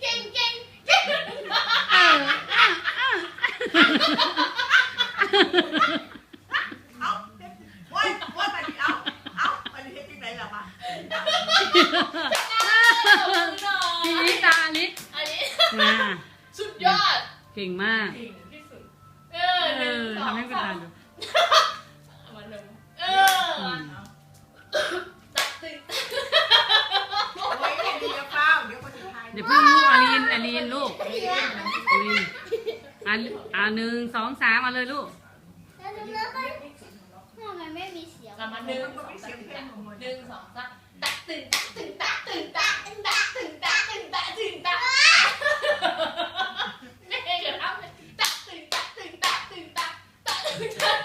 เก่งเก่งเก่งเอาโอ้ยโอ้ไปดิเอาเไปดิเฮ็ดยังไงล่ะมาลิลิตาลิสอันนี้มาสุดยอดเก่งมากเก่งที่สุด เออทำให้ประสานดู เดี๋ยวพึ่งลูกอาลีนอาลีนลูกอาลีนอะอ่หนึ่งสองสามมาเลยลูกแล้วทำมาหนึ่งสองสามหนึ่งสองสามตักตื่ตักตื่ตักตื่ตักตื่ตักตื่ตักตื่ตักตื่ตักตักตักตื่ตัก